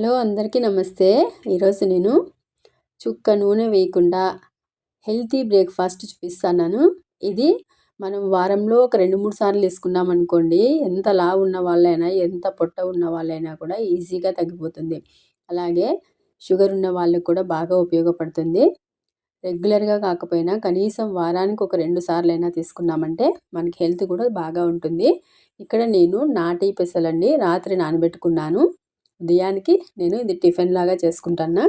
Hello అందరికీ నమస్తే. ఈరోజు నేను చుక్క నూనె వేయకుండా హెల్తీ బ్రేక్ఫాస్ట్ చూపిస్తాను ఇది మనం వారంలో ఒక రెండు మూడు సార్లు వేసుకున్నాం అనుకోండి ఎంత లావు ఉన్న వాళ్ళైనా ఎంత పొట్ట ఉన్న వాళ్ళైనా కూడా ఈజీగా తగ్గిపోతుంది. అలాగే షుగర్ ఉన్న వాళ్ళకి కూడా బాగా ఉపయోగపడుతుంది. రెగ్యులర్గా కాకపోయినా కనీసం వారానికి ఒక రెండు సార్లు అయినా తీసుకున్నామంటే మనకి హెల్త్ కూడా బాగా ఉంటుంది. ఇక్కడ నేను నాటి పెసలండి రాత్రి నానబెట్టుకున్నాను. ఉదయానికి నేను ఇది టిఫిన్ లాగా చేసుకుంటాను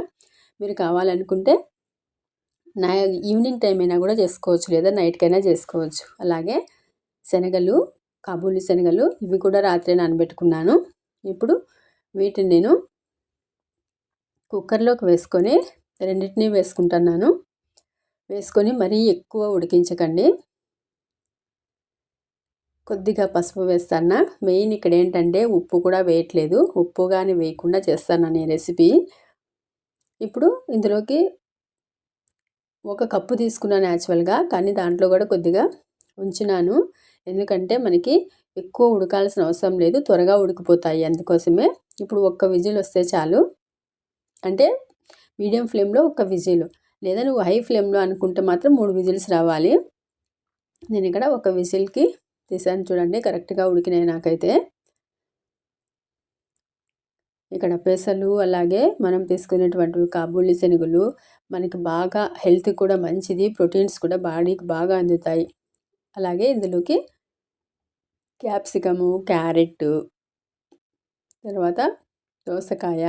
మీరు కావాలనుకుంటే నా ఈవినింగ్ టైం అయినా కూడా చేసుకోవచ్చు లేదా నైట్కైనా చేసుకోవచ్చు. అలాగే శనగలు కాబూలి శనగలు ఇవి కూడా రాత్రి నానబెట్టుకున్నాను. ఇప్పుడు వీటిని నేను కుక్కర్లోకి వేసుకొని రెండింటినీ వేసుకుంటున్నాను. వేసుకొని మరీ ఎక్కువ ఉడికించకండి. కొద్దిగా పసుపు వేస్తాను మెయిన్ ఇక్కడ ఏంటంటే ఉప్పు కూడా వేయట్లేదు. ఉప్పు కానీ వేయకుండా చేస్తాను నేను రెసిపీ. ఇప్పుడు ఇందులోకి ఒక కప్పు తీసుకున్నాను యాక్చువల్గా కానీ దాంట్లో కూడా కొద్దిగా ఉంచినాను. ఎందుకంటే మనకి ఎక్కువ ఉడకాల్సిన అవసరం లేదు. త్వరగా ఉడికిపోతాయి అందుకోసమే. ఇప్పుడు ఒక్క విజిల్ వస్తే చాలు. అంటే మీడియం ఫ్లేమ్లో ఒక విజిల్. లేదా నువ్వు హై ఫ్లేమ్లో అనుకుంటే మాత్రం మూడు విజిల్స్ రావాలి. నేను ఇక్కడ ఒక విజిల్కి తీసాను చూడండి కరెక్ట్గా ఉడికినాయి నాకైతే. ఇక్కడ పెసలు అలాగే మనం తీసుకునేటువంటి కాబూలి శనగలు మనకి బాగా హెల్త్ కూడా మంచిది ప్రోటీన్స్ కూడా బాడీకి బాగా అందుతాయి. అలాగే ఇందులోకి క్యాప్సికము క్యారెట్ తర్వాత దోసకాయ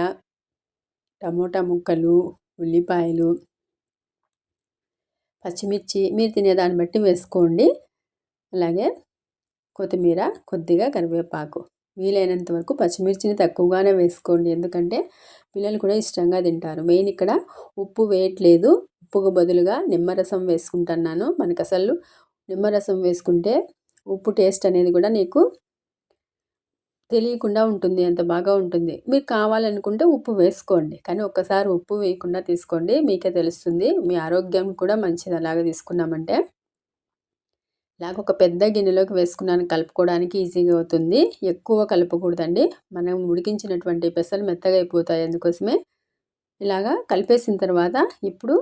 టమోటా ముక్కలు ఉల్లిపాయలు పచ్చిమిర్చి మీరు తినేదాన్ని బట్టి వేసుకోండి. అలాగే కొత్తిమీర కొద్దిగా కరివేపాకు. వీలైనంత వరకు పచ్చిమిర్చిని తక్కువగానే వేసుకోండి. ఎందుకంటే పిల్లలు కూడా ఇష్టంగా తింటారు. మెయిన్ ఇక్కడ ఉప్పు వేయట్లేదు ఉప్పుకు బదులుగా నిమ్మరసం వేసుకుంటున్నాను. మనకు అసలు నిమ్మరసం వేసుకుంటే ఉప్పు టేస్ట్ అనేది కూడా నీకు తెలియకుండా ఉంటుంది. అంత బాగా ఉంటుంది. మీరు కావాలనుకుంటే ఉప్పు వేసుకోండి. కానీ ఒక్కసారి ఉప్పు వేయకుండా తీసుకోండి. మీకే తెలుస్తుంది. మీ ఆరోగ్యం కూడా మంచిది అలాగే తీసుకున్నామంటే. ఇలాగ ఒక పెద్ద గిన్నెలోకి వేసుకున్నాను. కలుపుకోవడానికి ఈజీగా అవుతుంది. ఎక్కువ కలపకూడదండి. మనం ఉడికించినటువంటి పెసలు మెత్తగా అయిపోతాయి అందుకోసమే. ఇలాగా కలిపేసిన తర్వాత ఇప్పుడు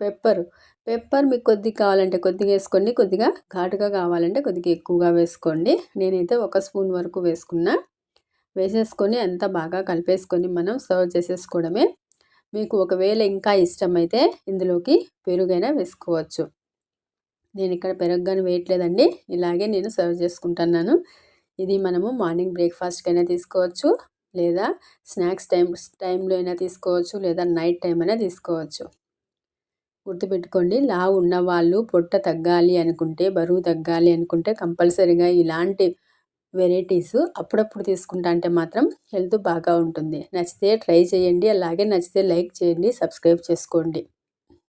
పెప్పర్. పెప్పర్ మీకు కొద్దిగా కావాలంటే కొద్దిగా వేసుకోండి. కొద్దిగా ఘాటుగా కావాలంటే కొద్దిగా ఎక్కువగా వేసుకోండి. నేనైతే ఒక స్పూన్ వరకు వేసుకున్నా. వేసేసుకొని అంత బాగా కలిపేసుకొని మనం సర్వ్ చేసేసుకోవడమే. మీకు ఒకవేళ ఇంకా ఇష్టమైతే ఇందులోకి పెరుగైనా వేసుకోవచ్చు. నేను ఇక్కడ పెరగగానే వేయట్లేదండి. ఇలాగే నేను సర్వ్ చేసుకుంటున్నాను. ఇది మనము మార్నింగ్ బ్రేక్ఫాస్ట్కి అయినా తీసుకోవచ్చు లేదా స్నాక్స్ టైం టైంలో అయినా తీసుకోవచ్చు లేదా నైట్ టైం అయినా తీసుకోవచ్చు. గుర్తుపెట్టుకోండి లా ఉన్నవాళ్ళు పొట్ట తగ్గాలి అనుకుంటే బరువు తగ్గాలి అనుకుంటే కంపల్సరీగా ఇలాంటి వెరైటీస్ అప్పుడప్పుడు తీసుకుంటా అంటే మాత్రం హెల్త్ బాగా ఉంటుంది. నచ్చితే ట్రై చేయండి అలాగే నచ్చితే లైక్ చేయండి సబ్స్క్రైబ్ చేసుకోండి.